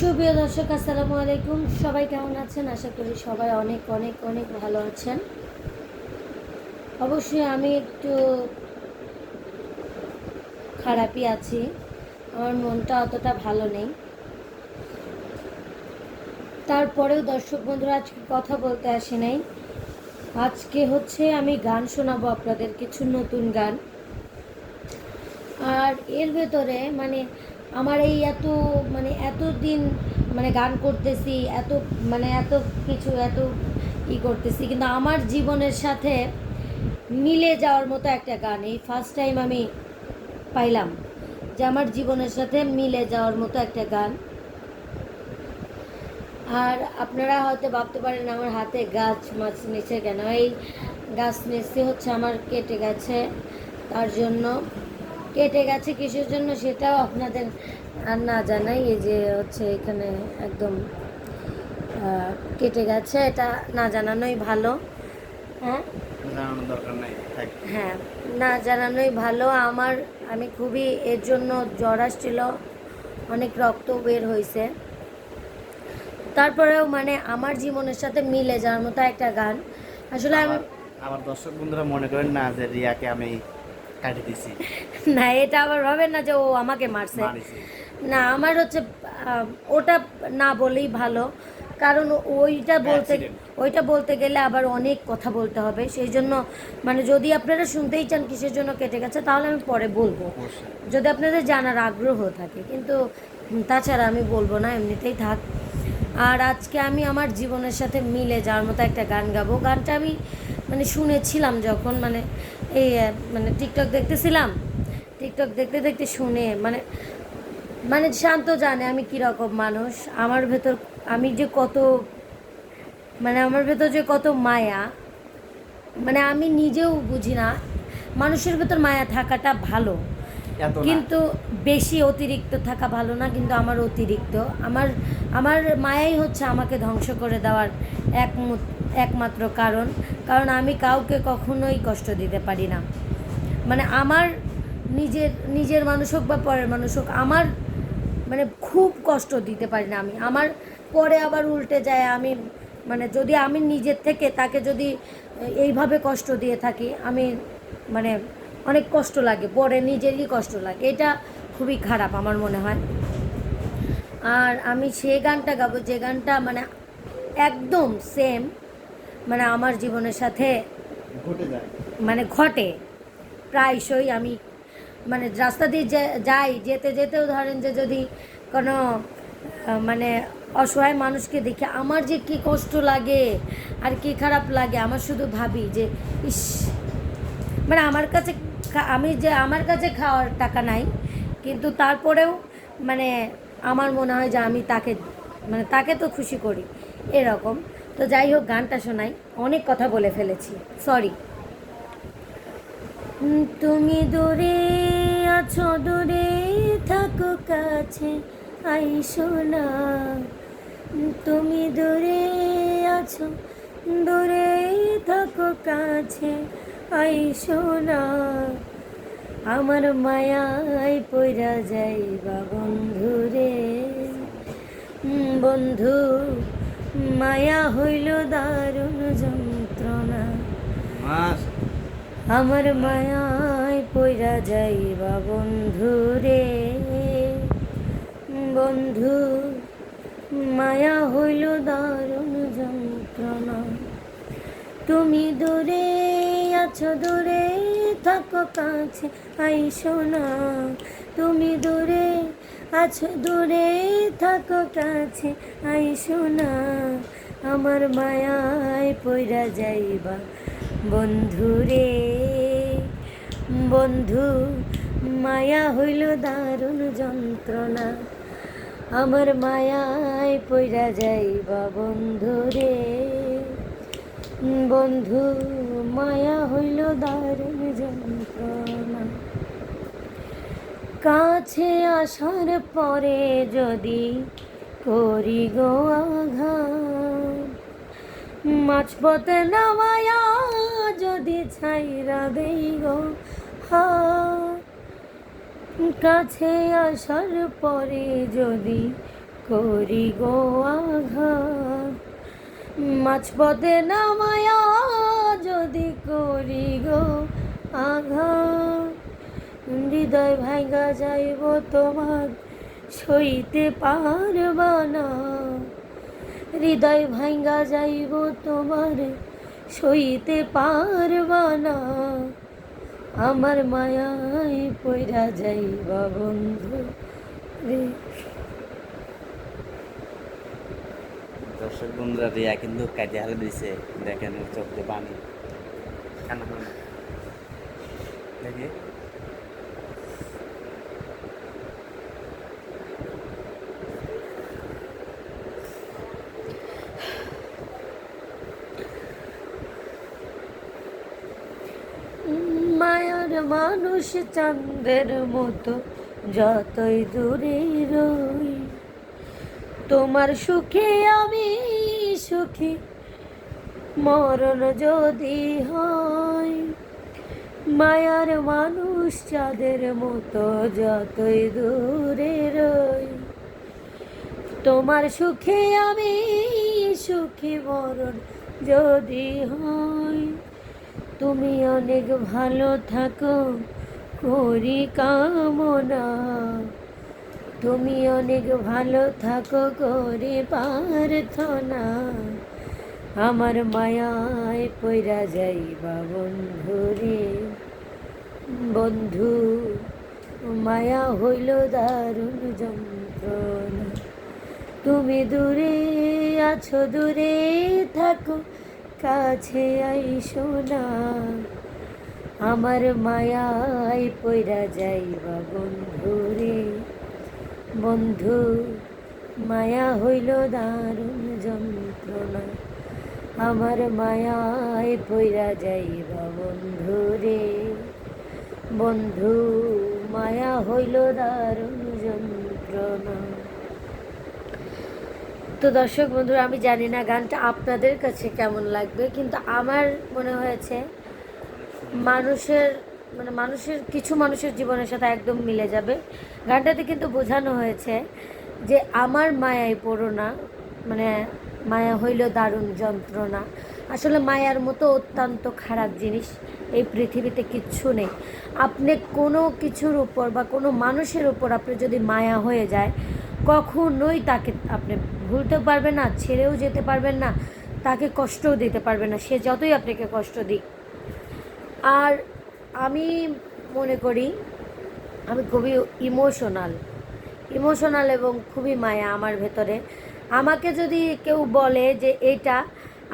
সুপ্রিয় দর্শক, আসসালামু আলাইকুম। সবাই কেমন আছেন? আশা করি সবাই অনেক অনেক অনেক ভালো আছেন। অবশ্যই আমি একটু খারাপই আছি। আমার মনটা অতটা ভালো নেই। তারপরেও দর্শক বন্ধুরা, আজকে কথা বলতে আসি নাই। আজকে হচ্ছে আমি গান শোনাবো আপনাদের, কিছু নতুন গান। আর এর ভেতরে মানে আমার এই এত মানে এত দিন মানে গান করতেছি, এত মানে এত কিছু, এত ই করতেছি, কিন্তু আমার জীবনের সাথে মিলে যাওয়ার মতো একটা গান, এই ফার্স্ট টাইম আমি পাইলাম যে আমার জীবনের সাথে মিলে যাওয়ার মতো একটা গান। আর আপনারা হয়তো ভাবতে পারেন আমার হাতে গাছ মাছ নিচে কেন? এই গাছ নিচে হচ্ছে আমার কেটে গেছে, তার জন্য কেটে গেছে কিসের জন্য সেটাও আপনাদের আর না জানাই এই যে হচ্ছে এখানে একদম কেটে গেছে এটা না জানানোই ভালো। হ্যাঁ? হ্যাঁ না জানানোই ভালো। আমার আমি খুবই এর জন্য জ্বর আসছিল অনেক রক্ত বের হয়েছে তারপরেও মানে আমার জীবনের সাথে মিলে যাওয়ার মতো একটা গান। আসলে আমি আবার দর্শক বন্ধুরা মনে করেন না যে রিয়াকে আমি কাটি দিছি। না এটা আবার ভাবেন না যে ও আমাকে মারছে। না আমার হচ্ছে ওটা না বলেই ভালো। কারণ ওইটা বলতে. ওইটা বলতে গেলে আবার অনেক কথা বলতে হবে। সেই জন্য মানে যদি আপনারা শুনতেই চান কিসের জন্য কেটে গেছে তাহলে আমি পরে বলব। যদি আপনাদের জানার আগ্রহ থাকে কিন্তু তাছাড়া আমি বলব না এমনিতেই থাক। আর আজকে আমি আমার জীবনের সাথে মিলে যাওয়ার মতো একটা গান গাবো। গানটা আমি মানে শুনেছিলাম যখন মানে এই মানে টিকটক দেখতেছিলাম। টিকটক দেখতে দেখতে শুনে মানে মানে শান্ত জানে আমি কীরকম মানুষ। আমার ভেতর, আমি যে কত মানে আমার ভেতর যে কত মায়া মানে আমি নিজেও বুঝি না। মানুষের ভেতর মায়া থাকাটা ভালো। কিন্তু বেশি অতিরিক্ত থাকা ভালো না, কিন্তু আমার অতিরিক্ত। আমার আমার মায়াই হচ্ছে আমাকে ধ্বংস করে দেওয়ার এক একমাত্র কারণ। কারণ আমি কাউকে কখনোই কষ্ট দিতে পারি না। মানে আমার নিজের নিজের মানুষ হোক বা পরের মানুষ হোক, আমার মানে খুব কষ্ট দিতে পারি না আমি। আমার পরে আবার উল্টে যায় আমি মানে যদি আমি নিজের থেকে তাকে যদি এইভাবে কষ্ট দিয়ে থাকি, আমি মানে অনেক কষ্ট লাগে পরে নিজেরই কষ্ট লাগে। এটা খুবই খারাপ আমার মনে হয়। আর আমি সে গানটা গাবো যে গানটা মানে একদম সেম মানে আমার জীবনের সাথে মানে ঘটে। প্রায়শই আমি মানে রাস্তা দিয়ে যাই যেতে যেতেও ধরেন যে যদি কোনো মানে অসহায় মানুষকে দেখি আমার যে কি কষ্ট লাগে আর কি খারাপ লাগে আমার শুধু ভাবি যে ইস মানে আমার কাছে আমি যে আমার কাছে খাওয়ার টাকা নাই, কিন্তু তারপরেও মানে আমার মনে হয় যে আমি তাকে মানে তাকে তো খুশি করি, এরকম। তো যাই হোক, গানটা শোনাই। অনেক কথা বলে ফেলেছি সরি তুমি দূরে আছো, দূরে থাকো, কাছে আইসো না। তুমি দূরে আছো, দূরে থাকো, কাছে আইসো না। আমার মায়ায় পইরা যাইবা বন্ধু রে বন্ধু মায়া হইল দারুণ যন্ত্রণা। আমার মায়ায় পইরা যাইবা বন্ধু রে বন্ধু মায়া হইল দারুণ যন্ত্রণা। তুমি দূরে আছো দূরে। থাকো কাছে আইসো না তুমি দূরে আছো, দূরে থাকো কাছে আইসো না আমার মায়ায় পইরা যাইবা। বন্ধু রে, বন্ধু, মায়া হইল দারুণ যন্ত্রণা, আমার মায়ায় পইরা যাইবা। বন্ধু রে বন্ধু, মায়া হইল দারুণ যন্ত্রণা। কাছে আসার পরে যদি করি গো আঘাত, মাঝপথে নামায়া যদি ছাইরা দেই গো হাত। কাছে আসার পরে যদি করি গো আঘাত মাঝপথে নামায়া যদি করি গো আঘাত। হৃদয় ভাঙ্গা যাইব তোমার, সইতে পারব না। হৃদয় ভাঙ্গা যাইব তোমার, সইতে পারব না। আমার মায়ায় পইরা যাইবা বন্ধু রে। দর্শক বন্ধুরা, রিয়া কিন্তু কাজে হালে দিছে। দেখেন চোখ দিয়ে পানি। কান্না করে না। দেখি। মায়ার মানুষ চাঁদের মতো, যতই দূরে রই তোমার সুখে আমি সুখী। মরণ যদি হয়, মায়ার মানুষ চাঁদের মতো যতই দূরে রই। তোমার সুখে আমি সুখী, মরণ যদি হয়, তুমি অনেক ভালো থাকো, করি কামনা। তুমি অনেক ভালো থাকো করে প্রার্থনা। আমার মায়ায় পইরা যাইবা বন্ধু রে বন্ধু, মায়া হইল দারুণ যন্ত্রণা। তুমি দূরে আছো, দূরে থাকো, কাছে আইসো না। আমার মায়ায় পইরা যাইবা বন্ধু রে বন্ধু, মায়া হইল দারুণ যন্ত্রণা। আমার মায়ায় পইরা যাইবা বন্ধু রে। বন্ধু, মায়া হইল দারুণ যন্ত্রণা। তো দর্শক বন্ধুরা, আমি জানি না গানটা আপনাদের কাছে কেমন লাগবে, কিন্তু আমার মনে হয়েছে মানুষের মানে মানুষের, কিছু মানুষের জীবনের সাথে একদম মিলে যাবে। গানটাতে কিন্তু বোঝানো হয়েছে যে আমার মায়ায় পড়ো না মানে মায়া হইল দারুণ যন্ত্রণা। আসলে মায়ার মতো অত্যন্ত খারাপ জিনিস এই পৃথিবীতে কিচ্ছু নেই। আপনি কোনো কিছুর উপর বা কোনো মানুষের উপর আপনি যদি মায়া হয়ে যায়, কখনোই তাকে আপনি ভুলতে পারবেন না, ছেড়েও যেতে পারবেন না, তাকে কষ্টও দিতে পারবেন না। সে যতই আপনাকে কষ্ট দিক। আর আমি মনে করি, আমি খুবই ইমোশনাল ইমোশনাল এবং খুবই মায়া আমার ভেতরে। আমাকে যদি কেউ বলে যে এটা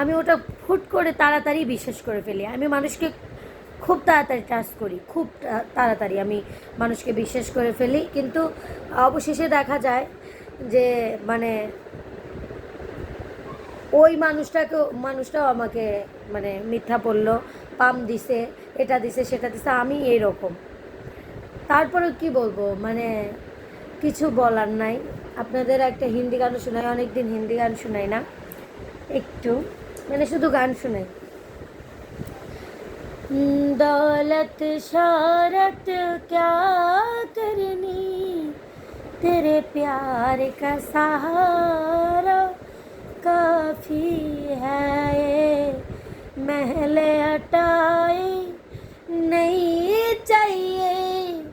আমি ওটা ফুট করে তাড়াতাড়ি বিশ্বাস করে ফেলি। আমি মানুষকে খুব তাড়াতাড়ি ট্রাস্ট করি, খুব তাড়াতাড়ি আমি মানুষকে বিশ্বাস করে ফেলি। কিন্তু অবশেষে দেখা যায় যে মানে ওই মানুষটাকে মানুষটাও আমাকে মানে মিথ্যা বলল। পাম্প দিছে, এটা দিছে, সেটা দিছে, আমি এরকম। তারপরে কি বলব মানে কিছু বলার নাই। আপনাদের একটা হিন্দি গান শোনাই অনেক দিন হিন্দি গান শোনাই না। একটু মানে শুধু গান শোনাই। দৌলত শরত, ক্যা তে তেরে প্যার কা সাহারা কফি হ্যায়। महल अटाए नहीं चाहिए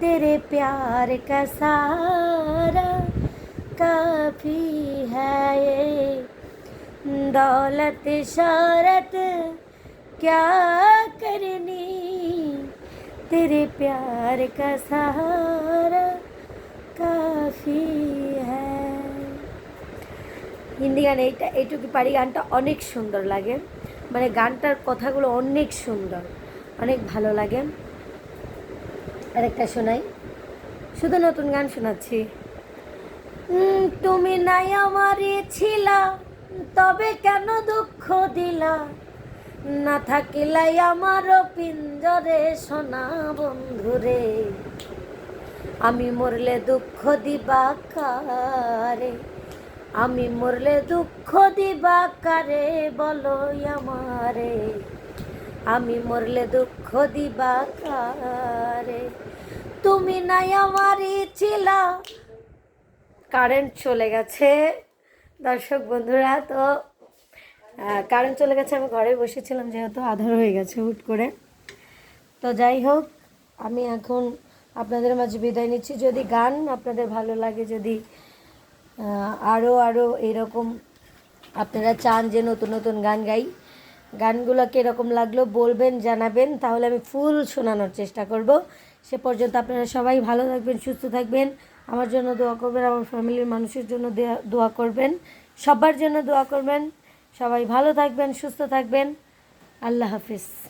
तेरे प्यार का सहारा काफी है ये दौलत शौरत क्या करनी तेरे प्यार का सहारा काफी है হিন্দি গান এইটা এইটুকু পারি গানটা অনেক সুন্দর লাগে মানে গানটার কথাগুলো অনেক সুন্দর, অনেক ভালো লাগে। আরেকটা শোনাই। শুধু নতুন গান শোনাচ্ছি। তুমি নাই আমারই ছিলা, তবে কেন দুঃখ দিলা? না থাকিলাই আমারও পিঞ্জরে সোনা বন্ধুরে আমি মরলে দুঃখ দিবা কারে? আমি মরলে দুঃখ দিবা কারে? বলো আমারে। আমি মরলে দুঃখ দিবা কারে? তুমি নাই আমারই ছিলা কারেন্ট চলে গেছে। দর্শক বন্ধুরা, তো কারেন্ট চলে গেছে। আমি ঘরে বসেছিলাম যেহেতু আধার হয়ে গেছে হুট করে। তো যাই হোক, আমি এখন আপনাদের মাঝে বিদায় নিচ্ছি। যদি গান আপনাদের ভালো লাগে, যদি আরও আরও এরকম আপনারা চান যে নতুন নতুন গান গাই। গানগুলো কীরকম লাগল বলবেন, জানাবেন, তাহলে আমি ফুল শোনানোর চেষ্টা করব। সে পর্যন্ত আপনারা সবাই ভালো থাকবেন, সুস্থ থাকবেন। আমার জন্য দোয়া করবেন, আমার ফ্যামিলির মানুষের জন্য দেয়া- করবেন। সবার জন্য দোয়া করবেন। সবাই ভালো থাকবেন, সুস্থ থাকবেন। আল্লাহ হাফিজ।